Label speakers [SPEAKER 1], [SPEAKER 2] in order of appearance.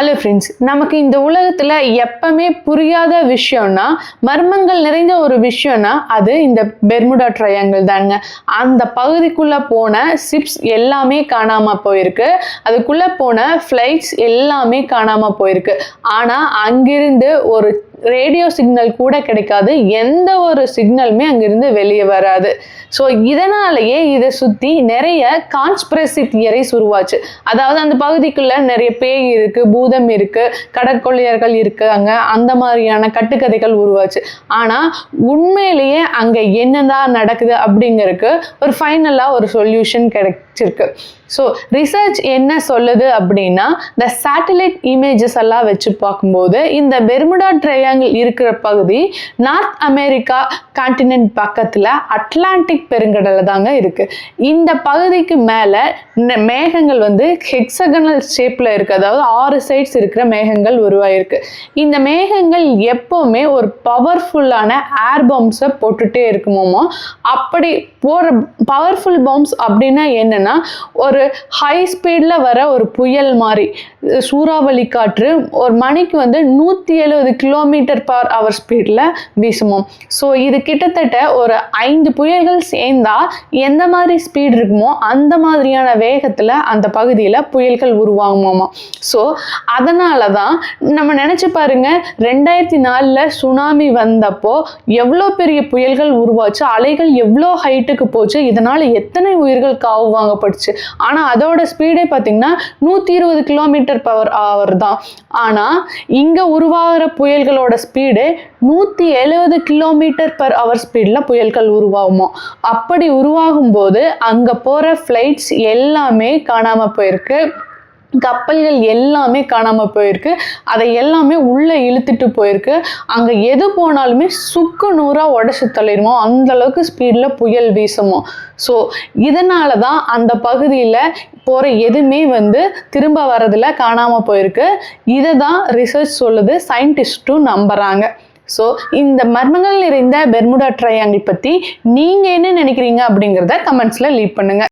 [SPEAKER 1] Hello friends நமக்கு இந்த உலகத்தில் எப்பவுமே புரியாத விஷயம்னா மர்மங்கள் நிறைந்த ஒரு விஷயம்னா அது இந்த பெர்முடா ட்ரையாங்கிள் தாங்க. அந்த பகுதிக்குள்ளே போன சிப்ஸ் எல்லாமே காணாமல் போயிருக்கு. அதுக்குள்ளே போன ஃப்ளைட்ஸ் எல்லாமே காணாமல் போயிருக்கு. ஆனால் அங்கிருந்து ஒரு ரேடியோ சிக்னல் கூட கிடைக்காது. எந்த ஒரு சிக்னலுமே அங்கிருந்து வெளியே வராது. ஸோ இதனாலேயே இதை சுற்றி நிறைய கான்ஸ்பிரசி தியரிஸ் உருவாச்சு. அதாவது அந்த பகுதிக்குள்ளே நிறைய பேய் இருக்குது பூதம் இருக்குது கடற்கொள்ளையர்கள் இருக்காங்க. அங்கே அந்த மாதிரியான கட்டுக்கதைகள் உருவாச்சு. ஆனால் உண்மையிலேயே அங்கே என்னதான் நடக்குது அப்படிங்கறதுக்கு ஒரு ஃபைனலாக ஒரு சொல்யூஷன் கிடைச்சிருக்கு. ஸோ ரிசர்ச் என்ன சொல்லுது அப்படின்னா இந்த சேட்டலைட் இமேஜஸ் எல்லாம் வச்சு பார்க்கும்போது இந்த பெர்முடா ட்ரையாங்கிள் இருக்கிற பகுதி நார்த் அமெரிக்கா கான்டினென்ட் பக்கத்தில் அட்லாண்டிக் பெருங்கடலில் தாங்க இருக்கு. இந்த பகுதிக்கு மேலே மேகங்கள் வந்து ஹெக்ஸகனல் ஷேப்பில் இருக்குது அதாவது ஆறு சைட்ஸ் இருக்கிற மேகங்கள் உருவாயிருக்கு. இந்த மேகங்கள் எப்போவுமே ஒரு பவர்ஃபுல்லான ஏர் பம்ப்ஸை போட்டுகிட்டே இருக்குமோமோ? அப்படி போகிற பவர்ஃபுல் பம்ப்ஸ் அப்படின்னா என்னென்னா ஒரு ஹை ஸ்பீடில் வர ஒரு புயல் மாதிரி சூறாவளி காற்று ஒரு மணிக்கு வந்து நூற்றி எழுபது கிலோமீட்டர் பர் அவர் ஸ்பீடில் வீசுமோம். ஸோ இது கிட்டத்தட்ட ஒரு ஐந்து புயல்கள் சேர்ந்தா எந்த மாதிரி ஸ்பீட் இருக்குமோ அந்த மாதிரியான வேகத்தில் அந்த பகுதியில் புயல்கள் உருவாகுமாமா. ஸோ அதனால தான் நம்ம நினச்சி பாருங்க ரெண்டாயிரத்தி நாலில் சுனாமி வந்தப்போ எவ்வளோ பெரிய புயல்கள் உருவாச்சு அலைகள் எவ்வளோ ஹைட்டுக்கு போச்சு இதனால் எத்தனை உயிர்கள் காவு வாங்கப்பட்டுச்சு ஆனால் அதோட ஸ்பீடே பார்த்தீங்கன்னா நூற்றி இருபது கிலோமீட்டர் பவர் ஆவர் தான். ஆனால் இங்கே உருவாகிற புயல்களோட ஸ்பீடு நூற்றி எழுபது கிலோமீட்டர் பர் அவர் ஸ்பீடில் புயல்கள் உருவாகுமோ? அப்படி உருவாகும் போது அங்கே போகிற ஃப்ளைட்ஸ் எல்லாமே காணாமல் போயிருக்கு. கப்பல்கள் எல்லாமே காணாமல் போயிருக்கு. அதை எல்லாமே உள்ளே இழுத்துட்டு போயிருக்கு. அங்கே எது போனாலுமே சுக்கு நூறாக உடச்சி தள்ளிடுமோ அந்த அளவுக்கு ஸ்பீடில் புயல் வீசுமோ. ஸோ இதனால தான் அந்த பகுதியில் போகிற எதுவுமே வந்து திரும்ப வரதில் காணாமல் போயிருக்கு. இதை தான் ரிசர்ச் சொல்லுது சயின்டிஸ்ட்டும் நம்புகிறாங்க ஸோ இந்த மர்மங்கள் நிறைந்த பெர்முடா ட்ரையாங்கிள் பற்றி நீங்கள் என்ன நினைக்கிறீங்க அப்படிங்கிறத கமெண்ட்ஸில் லீவ் பண்ணுங்கள்